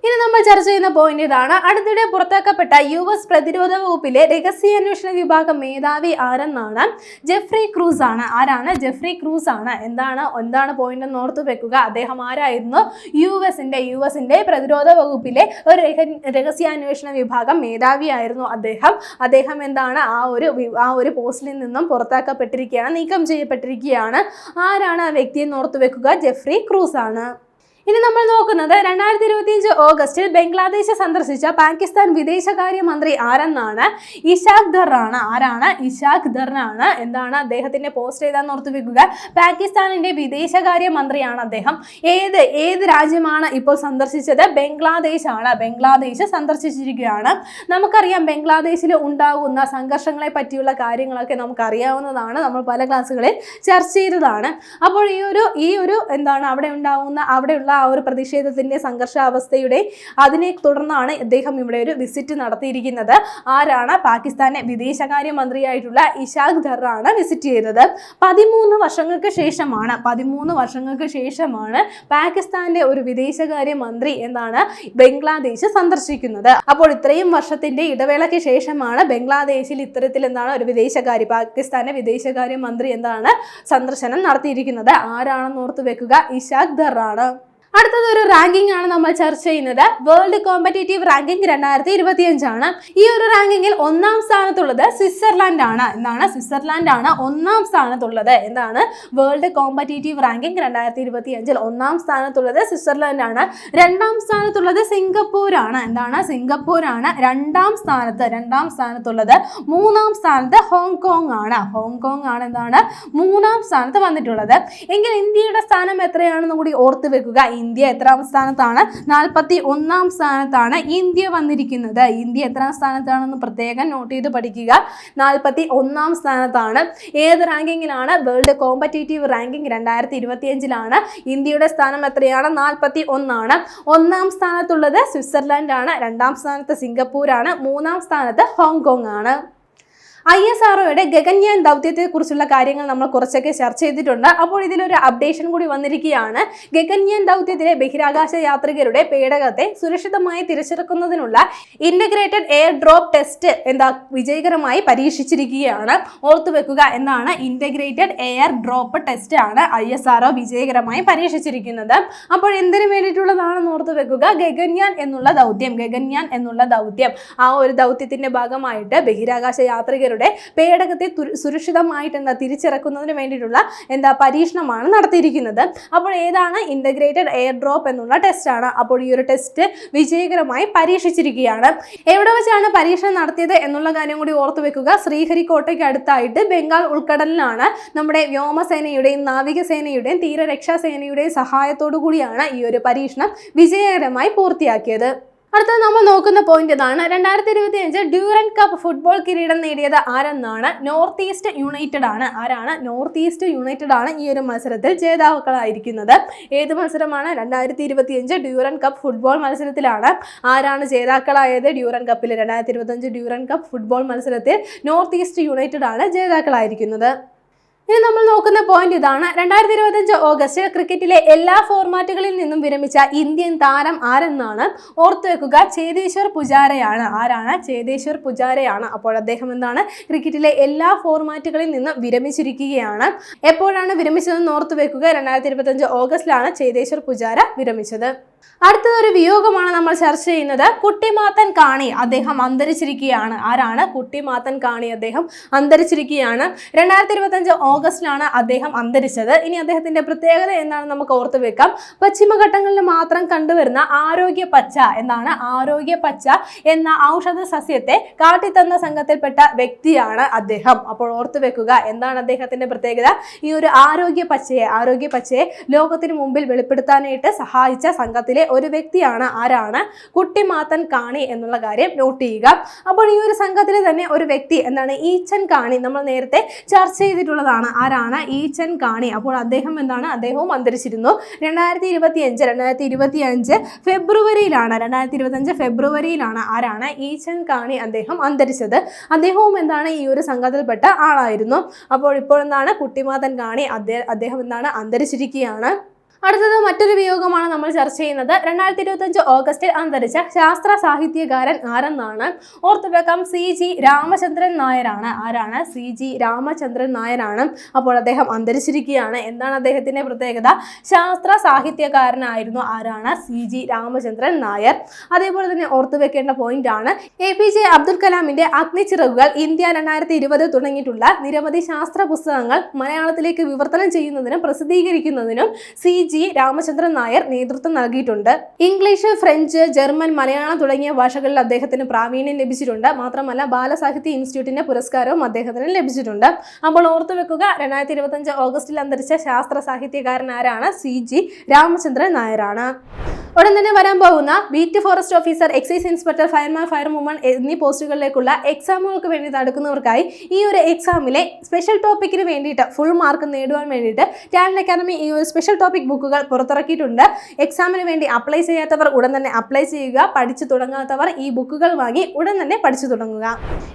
ഇനി നമ്മൾ ചർച്ച ചെയ്യുന്ന പോയിന്റ് ഇതാണ്. അടുത്തിടെ പുറത്താക്കപ്പെട്ട യു എസ് പ്രതിരോധ വകുപ്പിലെ രഹസ്യാന്വേഷണ വിഭാഗം മേധാവി ആരെന്നാണ്? ജെഫ്രി ക്രൂസ് ആണ്. ആരാണ്? ജെഫ്രി ക്രൂസ് ആണ്. എന്താണ്? എന്താണ് പോയിന്റ് എന്ന് ഓർത്തു വെക്കുക. അദ്ദേഹം ആരായിരുന്നു? യു എസിന്റെ യു എസിന്റെ പ്രതിരോധ വകുപ്പിലെ ഒരു രഹ- രഹസ്യാന്വേഷണ വിഭാഗം മേധാവിയായിരുന്നു അദ്ദേഹം. അദ്ദേഹം എന്താണ്? ആ ഒരു ആ ഒരു പോസ്റ്റിൽ നിന്നും പുറത്താക്കപ്പെട്ടിരിക്കുകയാണ് നീക്കം ചെയ്യപ്പെട്ടിരിക്കുകയാണ്. ആരാണ് ആ വ്യക്തി എന്ന് ഓർത്തു വെക്കുക? ജെഫ്രി ക്രൂസ് ആണ്. ഇനി നമ്മൾ നോക്കുന്നത് രണ്ടായിരത്തി ഇരുപത്തിയഞ്ച് ഓഗസ്റ്റിൽ ബംഗ്ലാദേശ് സന്ദർശിച്ച പാകിസ്ഥാൻ വിദേശകാര്യമന്ത്രി ആരെന്നാണ്? ഇഷാഖ് ദർ ആണ് ആരാണ്? ഇഷാഖ് ദറാണ് എന്താണ് അദ്ദേഹത്തിന്റെ പോസ്റ്റ് ഏതാന്ന് ഓർത്തു വെക്കുക. പാകിസ്ഥാനിന്റെ വിദേശകാര്യ മന്ത്രിയാണ് അദ്ദേഹം. ഏത് ഏത് രാജ്യമാണ് ഇപ്പോൾ സന്ദർശിച്ചത്? ബംഗ്ലാദേശ് ആണ് ബംഗ്ലാദേശ് സന്ദർശിച്ചിരിക്കുകയാണ്. നമുക്കറിയാം ബംഗ്ലാദേശിൽ ഉണ്ടാകുന്ന സംഘർഷങ്ങളെ പറ്റിയുള്ള കാര്യങ്ങളൊക്കെ നമുക്കറിയാവുന്നതാണ്. നമ്മൾ പല ക്ലാസ്സുകളിൽ ചർച്ച ചെയ്തതാണ്. അപ്പോൾ ഈ ഒരു ഈ ഒരു എന്താണ് അവിടെ ഉണ്ടാകുന്ന അവിടെയുള്ള ആ ഒരു പ്രതിഷേധത്തിന്റെ സംഘർഷാവസ്ഥയുടെ അതിനെ തുടർന്നാണ് ഇദ്ദേഹം ഇവിടെ ഒരു വിസിറ്റ് നടത്തിയിരിക്കുന്നത്. ആരാണ്? പാകിസ്ഥാനെ വിദേശകാര്യ മന്ത്രിയായിട്ടുള്ള ഇഷാഖ് ധറാണ് വിസിറ്റ് ചെയ്യുന്നത് പതിമൂന്ന് വർഷങ്ങൾക്ക് ശേഷമാണ് പതിമൂന്ന് വർഷങ്ങൾക്ക് ശേഷമാണ് പാകിസ്ഥാന്റെ ഒരു വിദേശകാര്യ മന്ത്രി എന്നാണ് ബംഗ്ലാദേശ് സന്ദർശിക്കുന്നത്. അപ്പോൾ ഇത്രയും വർഷത്തിന്റെ ഇടവേളയ്ക്ക് ശേഷമാണ് ബംഗ്ലാദേശിൽ ഇത്തരത്തിൽ എന്താണ് ഒരു വിദേശകാര്യ പാകിസ്ഥാന്റെ വിദേശകാര്യ മന്ത്രി എന്താണ് സന്ദർശനം നടത്തിയിരിക്കുന്നത്. ആരാണെന്ന് ഓർത്ത് വെക്കുക? ഇഷാഖ് ദറാണ് അടുത്തത് ഒരു റാങ്കിംഗ് ആണ് നമ്മൾ ചർച്ച ചെയ്യുന്നത്. വേൾഡ് കോമ്പറ്റേറ്റീവ് റാങ്കിംഗ് രണ്ടായിരത്തി ഇരുപത്തി അഞ്ചാണ് ഈ ഒരു റാങ്കിങ്ങിൽ ഒന്നാം സ്ഥാനത്തുള്ളത് സ്വിറ്റ്സർലാൻഡ് ആണ്. എന്താണ്? സ്വിറ്റ്സർലാൻഡ് ആണ് ഒന്നാം സ്ഥാനത്തുള്ളത്. എന്താണ്? വേൾഡ് കോമ്പറ്റേറ്റീവ് റാങ്കിംഗ് രണ്ടായിരത്തി ഇരുപത്തി അഞ്ചിൽ ഒന്നാം സ്ഥാനത്തുള്ളത് സ്വിറ്റ്സർലാൻഡ് ആണ്. രണ്ടാം സ്ഥാനത്തുള്ളത് സിംഗപ്പൂർ ആണ്. എന്താണ്? സിംഗപ്പൂർ ആണ് രണ്ടാം സ്ഥാനത്ത് രണ്ടാം സ്ഥാനത്തുള്ളത്. മൂന്നാം സ്ഥാനത്ത് ഹോങ്കോങ് ആണ്. ഹോങ്കോങ് ആണ് എന്താണ്? മൂന്നാം സ്ഥാനത്ത് വന്നിട്ടുള്ളത്. എങ്കിൽ ഇന്ത്യയുടെ സ്ഥാനം എത്രയാണെന്ന് കൂടി ഓർത്ത് വെക്കുക. ഇന്ത്യ എത്രാം സ്ഥാനത്താണ് നാൽപ്പത്തി ഒന്നാം സ്ഥാനത്താണ് ഇന്ത്യ വന്നിരിക്കുന്നത്. ഇന്ത്യ എത്രാം സ്ഥാനത്താണെന്ന് പ്രത്യേകം നോട്ട് ചെയ്ത് പഠിക്കുക. നാൽപ്പത്തി ഒന്നാം സ്ഥാനത്താണ്. ഏത് റാങ്കിങ്ങിലാണ് വേൾഡ് കോമ്പറ്റേറ്റീവ് റാങ്കിങ് രണ്ടായിരത്തി ഇരുപത്തിയഞ്ചിലാണ് ഇന്ത്യയുടെ സ്ഥാനം എത്രയാണ്? നാൽപ്പത്തി ഒന്നാണ് ഒന്നാം സ്ഥാനത്തുള്ളത് സ്വിറ്റ്സർലാൻഡ് ആണ് രണ്ടാം സ്ഥാനത്ത് സിംഗപ്പൂരാണ്. മൂന്നാം സ്ഥാനത്ത് ഹോങ്കോങ് ആണ് ഐ എസ് ആർഒയുടെ ഗഗൻയാൻ ദൗത്യത്തെക്കുറിച്ചുള്ള കാര്യങ്ങൾ നമ്മൾ കുറച്ചൊക്കെ ചർച്ച ചെയ്തിട്ടുണ്ട്. അപ്പോൾ ഇതിലൊരു അപ്ഡേഷൻ കൂടി വന്നിരിക്കുകയാണ്. ഗഗൻയാൻ ദൗത്യത്തിലെ ബഹിരാകാശ യാത്രികരുടെ പേടകത്തെ സുരക്ഷിതമായി തിരിച്ചെടുക്കുന്നതിനുള്ള ഇന്റഗ്രേറ്റഡ് എയർ ഡ്രോപ്പ് ടെസ്റ്റ് എന്താ വിജയകരമായി പരീക്ഷിച്ചിരിക്കുകയാണ്. ഓർത്തു വെക്കുക എന്നാണ് ഇന്റഗ്രേറ്റഡ് എയർ ഡ്രോപ്പ് ടെസ്റ്റ് ആണ് ഐ എസ് ആർഒ വിജയകരമായി പരീക്ഷിച്ചിരിക്കുന്നത്. അപ്പോൾ എന്തിനു വേണ്ടിയിട്ടുള്ളതാണെന്ന് ഓർത്തു വെക്കുക ഗഗൻയാൻ എന്നുള്ള ദൗത്യം ഗഗൻയാൻ എന്നുള്ള ദൗത്യം ആ ഒരു ദൗത്യത്തിന്റെ ഭാഗമായിട്ട് ബഹിരാകാശ യാത്രികരുടെ ഭീകരരുടെ പേടകത്തെ സുരക്ഷിതമായിട്ട് എന്താ തിരിച്ചിറക്കുന്നതിന് വേണ്ടിയിട്ടുള്ള എന്താ പരീക്ഷണമാണ് നടത്തിയിരിക്കുന്നത്. അപ്പോൾ ഏതാണ്? ഇന്റഗ്രേറ്റഡ് എയർ ഡ്രോപ്പ് എന്നുള്ള ടെസ്റ്റാണ് അപ്പോൾ ഈ ഒരു ടെസ്റ്റ് വിജയകരമായി പരീക്ഷിച്ചിരിക്കുകയാണ്. എവിടെ വെച്ചാണ് പരീക്ഷണം നടത്തിയത് എന്നുള്ള കാര്യം കൂടി ഓർത്തു വെക്കുക. ശ്രീഹരിക്കോട്ടയ്ക്ക് അടുത്തായിട്ട് ബംഗാൾ ഉൾക്കടലിലാണ് നമ്മുടെ വ്യോമസേനയുടെയും നാവികസേനയുടെയും തീരരക്ഷാസേനയുടെയും സഹായത്തോടു കൂടിയാണ് ഈ ഒരു പരീക്ഷണം വിജയകരമായി പൂർത്തിയാക്കിയത്. അടുത്തത് നമ്മൾ നോക്കുന്ന പോയിന്റ് ഇതാണ്. രണ്ടായിരത്തി ഇരുപത്തി അഞ്ച് ഡ്യൂറൻ കപ്പ് ഫുട്ബോൾ കിരീടം നേടിയത് ആരെന്നാണ്? നോർത്ത് ഈസ്റ്റ് യുണൈറ്റഡ് ആണ്. ആരാണ്? നോർത്ത് ഈസ്റ്റ് യുണൈറ്റഡ് ആണ് ഈ ഒരു മത്സരത്തിൽ ജേതാക്കളായിരിക്കുന്നത്. ഏത് മത്സരമാണ്? രണ്ടായിരത്തി ഇരുപത്തി അഞ്ച് ഡ്യൂറൻ കപ്പ് ഫുട്ബോൾ മത്സരത്തിലാണ് ആരാണ് ജേതാക്കളായത്? ഡ്യൂറൻ കപ്പിൽ രണ്ടായിരത്തി ഇരുപത്തി അഞ്ച് ഡ്യൂറൻ കപ്പ് ഫുട്ബോൾ മത്സരത്തിൽ നോർത്ത് ഈസ്റ്റ് യുണൈറ്റഡ് ആണ് ജേതാക്കളായിരിക്കുന്നത്. ഇനി നമ്മൾ നോക്കുന്ന പോയിന്റ് ഇതാണ്. രണ്ടായിരത്തി ഇരുപത്തഞ്ച് ഓഗസ്റ്റ് ക്രിക്കറ്റിലെ എല്ലാ ഫോർമാറ്റുകളിൽ നിന്നും വിരമിച്ച ഇന്ത്യൻ താരം ആരെന്നാണ് ഓർത്തു വെക്കുക? ചേതേശ്വർ പുജാരയാണ്. ആരാണ്? ചേതേശ്വർ പുജാരയാണ്. അപ്പോൾ അദ്ദേഹം എന്താണ്? ക്രിക്കറ്റിലെ എല്ലാ ഫോർമാറ്റുകളിൽ നിന്നും വിരമിച്ചിരിക്കുകയാണ്. എപ്പോഴാണ് വിരമിച്ചതെന്ന് ഓർത്തു വെക്കുക? രണ്ടായിരത്തി ഇരുപത്തഞ്ച് ഓഗസ്റ്റിലാണ് ചേതേശ്വർ പുജാര വിരമിച്ചത്. അടുത്തതൊരു വിയോഗമാണ് നമ്മൾ ചർച്ച ചെയ്യുന്നത്. കുട്ടിമാത്തൻ കാണി അദ്ദേഹം അന്തരിച്ചിരിക്കുകയാണ്. ആരാണ്? കുട്ടിമാത്തൻ കാണി അദ്ദേഹം അന്തരിച്ചിരിക്കുകയാണ്. രണ്ടായിരത്തി ഇരുപത്തഞ്ച് ഓഗസ്റ്റിലാണ് അദ്ദേഹം അന്തരിച്ചത്. ഇനി അദ്ദേഹത്തിന്റെ പ്രത്യേകത എന്താണെന്ന് നമുക്ക് ഓർത്തു വെക്കാം. പശ്ചിമഘട്ടങ്ങളിൽ മാത്രം കണ്ടുവരുന്ന ആരോഗ്യ പച്ച എന്നാണ് ആരോഗ്യ പച്ച എന്ന ഔഷധ സസ്യത്തെ കാട്ടിത്തന്ന സംഘത്തിൽപ്പെട്ട വ്യക്തിയാണ് അദ്ദേഹം. അപ്പോൾ ഓർത്തു വെക്കുക എന്താണ് അദ്ദേഹത്തിന്റെ പ്രത്യേകത? ഈ ഒരു ആരോഗ്യ പച്ചയെ ആരോഗ്യ പച്ചയെ ലോകത്തിന് മുമ്പിൽ വെളിപ്പെടുത്താനായിട്ട് സഹായിച്ച സംഘത്തിലെ ഒരു വ്യക്തിയാണ് ആരാണ്? കുട്ടിമാത്തൻ കാണി എന്നുള്ള കാര്യം നോട്ട് ചെയ്യുക. അപ്പോൾ ഈ ഒരു സംഘത്തിൽ തന്നെ ഒരു വ്യക്തി എന്താണ്? ഈച്ചൻ കാണി. നമ്മൾ നേരത്തെ ചർച്ച ചെയ്തിട്ടുള്ളതാണ്. ആരാണ്? ഈച്ചൻ കാണി. അപ്പോൾ അദ്ദേഹം എന്താണ്? അദ്ദേഹവും അന്തരിച്ചിരുന്നു. രണ്ടായിരത്തി ഇരുപത്തി അഞ്ച് രണ്ടായിരത്തി ഇരുപത്തി അഞ്ച് ഫെബ്രുവരിയിലാണ്. രണ്ടായിരത്തി ഇരുപത്തി അഞ്ച് ഫെബ്രുവരിയിലാണ് ആരാണ്? ഈച്ചൻ കാണി അദ്ദേഹം അന്തരിച്ചത്. അദ്ദേഹവും എന്താണ്? ഈ ഒരു സംഘത്തിൽപ്പെട്ട ആളായിരുന്നു. അപ്പോൾ ഇപ്പോൾ എന്താണ്? കുട്ടിമാതൻ കാണി അദ്ദേഹം എന്താണ്? അന്തരിച്ചിരിക്കുകയാണ്. അടുത്തത് മറ്റൊരു വിയോഗമാണ് നമ്മൾ ചർച്ച ചെയ്യുന്നത്. രണ്ടായിരത്തി ഇരുപത്തഞ്ച് ഓഗസ്റ്റിൽ അന്തരിച്ച ശാസ്ത്ര സാഹിത്യകാരൻ ആരെന്നാണ് ഓർത്തു വെക്കാം സി ജി രാമചന്ദ്രൻ നായരാണ്. ആരാണ്? സി ജി രാമചന്ദ്രൻ നായരാണ്. അപ്പോൾ അദ്ദേഹം അന്തരിച്ചിരിക്കുകയാണ്. എന്താണ് അദ്ദേഹത്തിന്റെ പ്രത്യേകത? ശാസ്ത്ര സാഹിത്യകാരനായിരുന്നു ആരാണ്? C G Ramachandran Nair. അതേപോലെ തന്നെ ഓർത്തു വെക്കേണ്ട പോയിന്റ് ആണ്. എ പി ജെ അബ്ദുൽ കലാമിന്റെ അഗ്നിച്ചിറകുകൾ ഇന്ത്യ രണ്ടായിരത്തി ഇരുപത് തുടങ്ങിയിട്ടുള്ള നിരവധി ശാസ്ത്ര പുസ്തകങ്ങൾ മലയാളത്തിലേക്ക് വിവർത്തനം ചെയ്യുന്നതിനും പ്രസിദ്ധീകരിക്കുന്നതിനും സി ജി രാമചന്ദ്രൻ നായർ നേതൃത്വം നൽകിയിട്ടുണ്ട്. ഇംഗ്ലീഷ് ഫ്രഞ്ച് ജർമ്മൻ മലയാളം തുടങ്ങിയ ഭാഷകളിൽ അദ്ദേഹത്തിന് പ്രാവീണ്യം ലഭിച്ചിട്ടുണ്ട്. മാത്രമല്ല ബാലസാഹിത്യ ഇൻസ്റ്റിറ്റ്യൂട്ടിന്റെ പുരസ്കാരവും അദ്ദേഹത്തിന് ലഭിച്ചിട്ടുണ്ട്. അപ്പോൾ ഓർത്തു വെക്കുക രണ്ടായിരത്തി ഇരുപത്തഞ്ച് ഓഗസ്റ്റിൽ അന്തരിച്ച ശാസ്ത്ര സാഹിത്യകാരൻ ആരാണ്? സി ജി രാമചന്ദ്രൻ നായരാണ്. ഉടൻ തന്നെ വരാൻ പോകുന്ന beat forest officer excise inspector fireman fire firewoman എന്നീ പോസ്റ്റുകളിലേക്കുള്ള എക്സാമുകൾക്ക് വേണ്ടി നടക്കുന്നവർക്കായി ഈ ഒരു എക്സാമിലെ സ്പെഷ്യൽ ടോപ്പിക്കിന് വേണ്ടിയിട്ട് ഫുൾ മാർക്ക് നേടുവാൻ വേണ്ടിയിട്ട് ടാലൻ അക്കാദമി ഈ ഒരു സ്പെഷ്യൽ ടോപ്പിക് ബുക്കുകൾ പുറത്തിറക്കിയിട്ടുണ്ട്. എക്സാമിന് വേണ്ടി അപ്ലൈ ചെയ്യാത്തവർ ഉടൻ തന്നെ അപ്ലൈ ചെയ്യുക. പഠിച്ചു തുടങ്ങാത്തവർ ഈ ബുക്കുകൾ വാങ്ങി ഉടൻ തന്നെ പഠിച്ചു തുടങ്ങുക.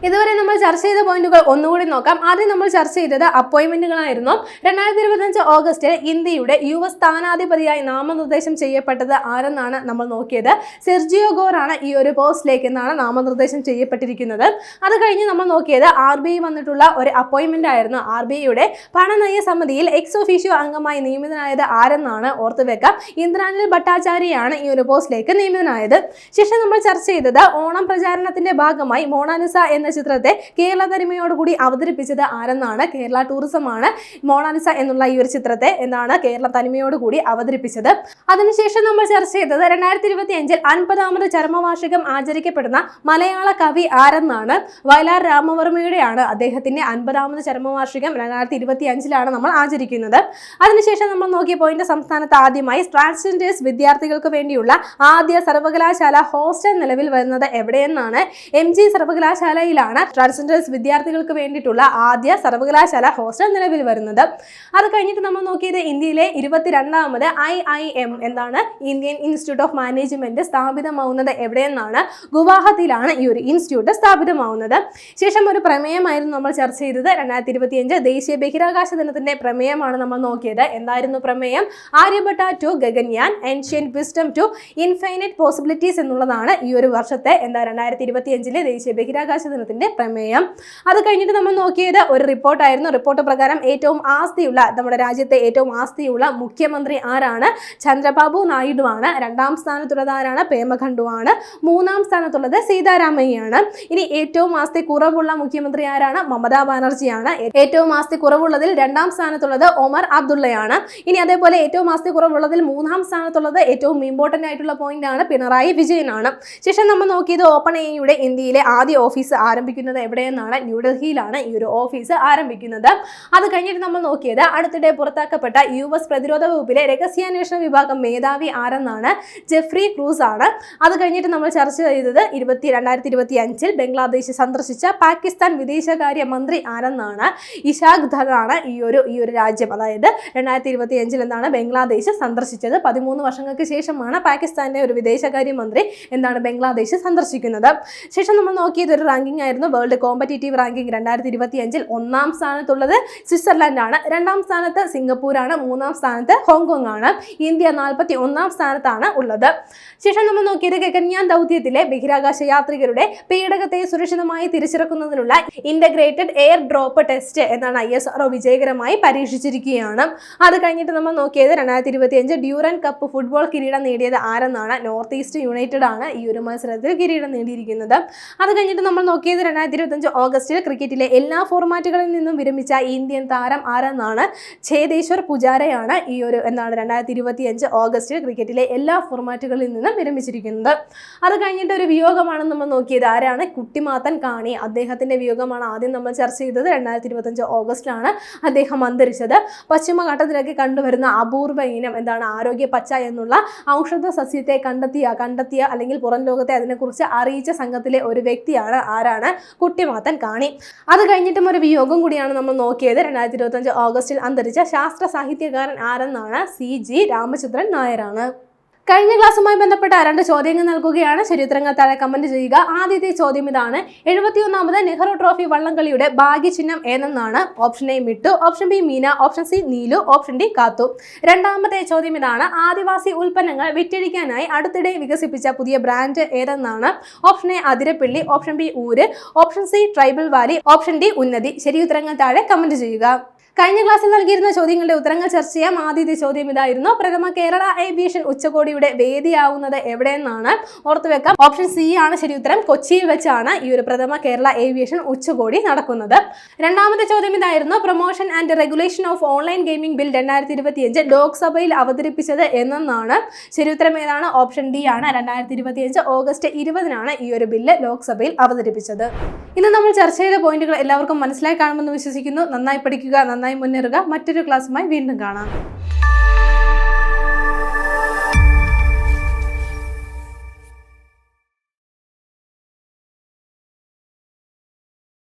ഇതുവരെ നമ്മൾ ചർച്ച ചെയ്ത പോയിന്റുകൾ ഒന്നുകൂടി നോക്കാം. ആദ്യം നമ്മൾ ചർച്ച ചെയ്തത് അപ്പോയിന്റ്മെന്റുകളായിരുന്നു. രണ്ടായിരത്തി ഇരുപത്തഞ്ച് ഓഗസ്റ്റിൽ ഇന്ത്യയുടെ യുവ സ്ഥാനാധിപതിയായി നാമനിർദ്ദേശം ചെയ്യപ്പെട്ടത് ആരെന്നാണ് നമ്മൾ നോക്കിയത്? സെർജിയോ ഗോർ ആണ് ഈ ഒരു പോസ്റ്റിലേക്ക് എന്നാണ് നാമനിർദ്ദേശം ചെയ്യപ്പെട്ടിരിക്കുന്നത്. അത് കഴിഞ്ഞ് നമ്മൾ നോക്കിയത് ആർ ബി ഐ വന്നിട്ടുള്ള ഒരു അപ്പോയിന്റ്മെന്റ് ആയിരുന്നു ആർ ബി ഐയുടെ പണനയ സമിതിയിൽ എക്സ് ഒഫീഷ്യോ അംഗമായി നിയമിതനായത് ആരെന്നാണ്? ഓർത്തു വെക്കാം. ഇന്ദ്രാനിൽ ഭട്ടാചാര്യയാണ് ഈ ഒരു പോസ്റ്റിലേക്ക് നിയമിതനായത്. ശേഷം നമ്മൾ ചർച്ച ചെയ്തത് ഓണം പ്രചാരണത്തിന്റെ ഭാഗമായി മോണാലിസ എന്ന ചിത്രത്തെ കേരള തനിമയോടുകൂടി അവതരിപ്പിച്ചത് ആരെന്നാണ്? കേരള ടൂറിസം ആണ് മോണാലിസ എന്നുള്ള ഈ ഒരു ചിത്രത്തെ എന്താണ് കേരള തനിമയോടുകൂടി അവതരിപ്പിച്ചത്. അതിനുശേഷം നമ്മൾ ചർച്ച ചെയ്തത് രണ്ടായിരത്തി ഇരുപത്തി അഞ്ചിൽ അൻപതാമത് ചരമവാർഷികം ആചരിക്കപ്പെടുന്ന മലയാള കവി ആരെന്നാണ്? വയലാർ രാമവർമ്മയുടെയാണ് അദ്ദേഹത്തിന്റെ അൻപതാമത് ചരമവാർഷികം രണ്ടായിരത്തി ഇരുപത്തി അഞ്ചിലാണ് നമ്മൾ ആചരിക്കുന്നത്. അതിനുശേഷം നമ്മൾ നോക്കിയ പോയിന്റ് സംസ്ഥാനത്ത് ആദ്യമായി ട്രാൻസ്ജെൻഡേഴ്സ് വിദ്യാർത്ഥികൾക്ക് വേണ്ടിയുള്ള ആദ്യ സർവകലാശാല ഹോസ്റ്റൽ നിലവിൽ വരുന്നത് എവിടെയെന്നാണ് എം ജി സർവകലാശാലയിലാണ് ട്രാൻസ്ജെൻഡേഴ്സ് വിദ്യാർത്ഥികൾക്ക് വേണ്ടിയിട്ടുള്ള ആദ്യ സർവകലാശാല ഹോസ്റ്റൽ നിലവിൽ വരുന്നത്. അത് കഴിഞ്ഞിട്ട് നമ്മൾ നോക്കിയത് ഇന്ത്യയിലെ ഇരുപത്തിരണ്ടാമത് ഐ ഐ എം എന്താണ്? ഇന്ത്യൻ ഇൻസ്റ്റിറ്റ്യൂട്ട് ഓഫ് മാനേജ്മെന്റ് സ്ഥാപിതമാവുന്നത് എവിടെയെന്നാണ് ഗുവാഹത്തിയിലാണ് ഈ ഒരു ഇൻസ്റ്റിറ്റ്യൂട്ട് സ്ഥാപിതമാവുന്നത്. ശേഷം ഒരു പ്രമേയമായിരുന്നു നമ്മൾ ചർച്ച ചെയ്തത്. രണ്ടായിരത്തി ഇരുപത്തിയഞ്ച് ദേശീയ ബഹിരാകാശ ദിനത്തിന്റെ പ്രമേയമാണ് നമ്മൾ നോക്കിയത്. എന്തായിരുന്നു പ്രമേയം? Aryabhata to Gaganyaan ancient wisdom to infinite possibilities എന്നുള്ളതാണ് ഈ ഒരു വർഷത്തെ എന്താ രണ്ടായിരത്തി ഇരുപത്തി അഞ്ചിലെ ദേശീയ ബഹിരാകാശ ദിനത്തിന്റെ പ്രമേയം. അത് കഴിഞ്ഞിട്ട് നമ്മൾ നോക്കിയത് ഒരു റിപ്പോർട്ടായിരുന്നു റിപ്പോർട്ട് പ്രകാരം ഏറ്റവും ആസ്തിയുള്ള നമ്മുടെ രാജ്യത്തെ ഏറ്റവും ആസ്തിയുള്ള മുഖ്യമന്ത്രി ആരാണ്? ചന്ദ്രബാബു നായിഡു ആണ് രണ്ടാം സ്ഥാനത്തുള്ളത് ആരാണ്? പേമഖണ്ഡു ആണ് മൂന്നാം സ്ഥാനത്തുള്ളത് സീതാരാമയ്യാണ്. ഇനി ഏറ്റവും ആസ്തി കുറവുള്ള മുഖ്യമന്ത്രി ആരാണ്? മമതാ ബാനർജിയാണ്. ഏറ്റവും ആസ്തി കുറവുള്ളതിൽ രണ്ടാം സ്ഥാനത്തുള്ളത് ഒമർ അബ്ദുള്ളയാണ്. ഇനി അതേപോലെ ഏറ്റവും ആസ്തി കുറവുള്ളതിൽ മൂന്നാം സ്ഥാനത്തുള്ളത് ഏറ്റവും ഇമ്പോർട്ടന്റ് ആയിട്ടുള്ള പോയിന്റ് ആണ് പിണറായി വിജയനാണ്. ശേഷം നമ്മൾ നോക്കിയത് ഓപ്പൺ എയുടെ ഇന്ത്യയിലെ ആദ്യ ഓഫീസ് ആരംഭിക്കുന്നത് എവിടെയെന്നാണ്? ന്യൂഡൽഹിയിലാണ് ഈ ഒരു ഓഫീസ് ആരംഭിക്കുന്നത്. അത് കഴിഞ്ഞിട്ട് നമ്മൾ നോക്കിയത് അടുത്തിടെ പുറത്താക്കപ്പെട്ട യു എസ് പ്രതിരോധ വകുപ്പിലെ രഹസ്യാന്വേഷണ വിഭാഗം മേധാവി ആരെന്നാണ്? ജെഫ്രി ക്രൂസ് ആണ്. അത് കഴിഞ്ഞിട്ട് നമ്മൾ ചർച്ച ചെയ്തത് ഇരുപത്തി രണ്ടായിരത്തി ഇരുപത്തി അഞ്ചിൽ ബംഗ്ലാദേശ് സന്ദർശിച്ച പാകിസ്ഥാൻ വിദേശകാര്യ മന്ത്രി ആരെന്നാണ്? ഇഷാഖ് ധറാണ് ഈ ഒരു ഈ ഒരു രാജ്യം. അതായത് രണ്ടായിരത്തി ഇരുപത്തി അഞ്ചിൽ ബംഗ്ലാദേശ് സന്ദർശിച്ചത് പതിമൂന്ന് വർഷങ്ങൾക്ക് ശേഷമാണ് പാകിസ്ഥാന്റെ ഒരു വിദേശകാര്യമന്ത്രി എന്താണ് ബംഗ്ലാദേശ് സന്ദർശിക്കുന്നത്. ശേഷം നമ്മൾ നോക്കിയത് ഒരു റാങ്കിംഗ് ആയിരുന്നു വേൾഡ് കോമ്പറ്റേറ്റീവ് റാങ്കിംഗ് രണ്ടായിരത്തി ഇരുപത്തി അഞ്ചിൽ ഒന്നാം സ്ഥാനത്തുള്ളത് സ്വിറ്റ്സർലൻഡ് ആണ് രണ്ടാം സ്ഥാനത്ത് സിംഗപ്പൂരാണ് മൂന്നാം സ്ഥാനത്ത് ഹോങ്കോങ് ആണ് ഇന്ത്യ നാൽപ്പത്തി ഒന്നാം സ്ഥാനത്താണ് ഉള്ളത്. ശേഷം നമ്മൾ നോക്കിയത് ഗഗൻയാൻ ദൗത്യത്തിലെ ബഹിരാകാശ യാത്രികരുടെ പേടകത്തെ സുരക്ഷിതമായി തിരിച്ചിറക്കുന്നതിനുള്ള ഇന്റഗ്രേറ്റഡ് എയർ ഡ്രോപ്പ് ടെസ്റ്റ് എന്നാണ് ഐ എസ് ആർഒ വിജയകരമായി പരീക്ഷിച്ചിരിക്കുകയാണ്. അത് കഴിഞ്ഞിട്ട് നമ്മൾ നോക്കിയത് രണ്ടായിരത്തി ഇരുപത്തി അഞ്ച് ഡ്യൂറൻ കപ്പ് ഫുട്ബോൾ കിരീടം നേടിയത് ആരെന്നാണ് നോർത്ത് ഈസ്റ്റ് യുണൈറ്റഡ് ആണ് ഈ ഒരു മത്സരത്തിൽ കിരീടം നേടിയിരിക്കുന്നത്. അത് കഴിഞ്ഞിട്ട് നമ്മൾ നോക്കിയത് രണ്ടായിരത്തി ഇരുപത്തഞ്ച് ഓഗസ്റ്റിൽ ക്രിക്കറ്റിലെ എല്ലാ ഫോർമാറ്റുകളിൽ നിന്നും വിരമിച്ച ഇന്ത്യൻ താരം ആരെന്നാണ്? ഛേദേശ്വർ പുജാരയാണ് ഈ ഒരു എന്താണ് രണ്ടായിരത്തി ഇരുപത്തി അഞ്ച് ഓഗസ്റ്റിൽ ക്രിക്കറ്റിലെ എല്ലാ ഫോർമാറ്റുകളിൽ നിന്നും വിരമിച്ചിരിക്കുന്നത്. അത് കഴിഞ്ഞിട്ട് ഒരു വിയോഗമാണ് നമ്മൾ നോക്കിയത് ആരാണ്? കുട്ടിമാത്തൻ കാണി. അദ്ദേഹത്തിന്റെ വിയോഗമാണ് ആദ്യം നമ്മൾ ചർച്ച ചെയ്തത് രണ്ടായിരത്തി ഇരുപത്തഞ്ച് ഓഗസ്റ്റിലാണ് അദ്ദേഹം അന്തരിച്ചത്. പശ്ചിമഘട്ടത്തിലൊക്കെ കണ്ടുവരുന്ന അപൂർവ ഇനം എന്താണ് ആരോഗ്യ പച്ച എന്നുള്ള ഔഷധ സസ്യത്തെ കണ്ടെത്തിയ കണ്ടെത്തിയ അല്ലെങ്കിൽ പുറം ലോകത്തെ അതിനെക്കുറിച്ച് അറിയിച്ച സംഘത്തിലെ ഒരു വ്യക്തിയാണ് ആരാണ്? കുട്ടിമാത്തൻ കാണി. അത് കഴിഞ്ഞിട്ടും ഒരു വിയോഗം കൂടിയാണ് നമ്മൾ നോക്കിയത്. രണ്ടായിരത്തി ഇരുപത്തഞ്ച് ഓഗസ്റ്റിൽ അന്തരിച്ച ശാസ്ത്ര സാഹിത്യകാരൻ ആരെന്നാണ്? സി ജി രാമചന്ദ്രൻ നായരാണ്. കഴിഞ്ഞ ക്ലാസ്സുമായി ബന്ധപ്പെട്ട രണ്ട് ചോദ്യങ്ങൾ നൽകുകയാണ്. ചരിത്രങ്ങൾ താഴെ കമന്റ് ചെയ്യുക. ആദ്യത്തെ ചോദ്യം ഇതാണ്. എഴുപത്തിയൊന്നാമത് നെഹ്റു ട്രോഫി വള്ളംകളിയുടെ ഭാഗ്യചിഹ്നം ഏതെന്നാണ്? Option A Mittu option B Meena option C Neelu option D Kathu. രണ്ടാമത്തെ ചോദ്യം ഇതാണ്. ആദിവാസി ഉൽപ്പന്നങ്ങൾ വിറ്റഴിക്കാനായി അടുത്തിടെ വികസിപ്പിച്ച പുതിയ brand ഏതെന്നാണ്? Option A Athirappilly option B Ooru option C tribal valley option D Unnathi. ശരി ഉത്തരങ്ങൾ താഴെ കമന്റ് ചെയ്യുക. കഴിഞ്ഞ ക്ലാസ്സിൽ നൽകിയിരുന്ന ചോദ്യങ്ങളുടെ ഉത്തരങ്ങൾ ചർച്ച ചെയ്യാം. ആദ്യത്തെ ചോദ്യം ഇതായിരുന്നു. പ്രഥമ കേരള ഏവിയേഷൻ ഉച്ചകോടിയുടെ വേദിയാവുന്നത് എവിടെയെന്നാണ് ഓർത്തു വെക്കാം. ഓപ്ഷൻ സി ആണ് ശരി ഉത്തരം. കൊച്ചിയിൽ വെച്ചാണ് ഈ ഒരു പ്രഥമ കേരള ഏവിയേഷൻ ഉച്ചകോടി നടക്കുന്നത്. രണ്ടാമത്തെ ചോദ്യം ഇതായിരുന്നു. Promotion and regulation of online gaming bill രണ്ടായിരത്തി ഇരുപത്തിയഞ്ച് ലോക്സഭയിൽ അവതരിപ്പിച്ചത് എന്നാണ് ശരി ഉത്തരം ഏതാണ്? ഓപ്ഷൻ ഡി ആണ്. രണ്ടായിരത്തി ഇരുപത്തിയഞ്ച് ഓഗസ്റ്റ് ഇരുപതിനാണ് ഈ ഒരു ബില്ല് ലോക്സഭയിൽ അവതരിപ്പിച്ചത്. ഇന്ന് നമ്മൾ ചർച്ച ചെയ്ത പോയിന്റുകൾ എല്ലാവർക്കും മനസ്സിലായി കാണുമെന്ന് വിശ്വസിക്കുന്നു. നന്നായി പഠിക്കുക നന്നായി മുന്നേറുക. മറ്റൊരു ക്ലാസ്സുമായി വീണ്ടും കാണാം.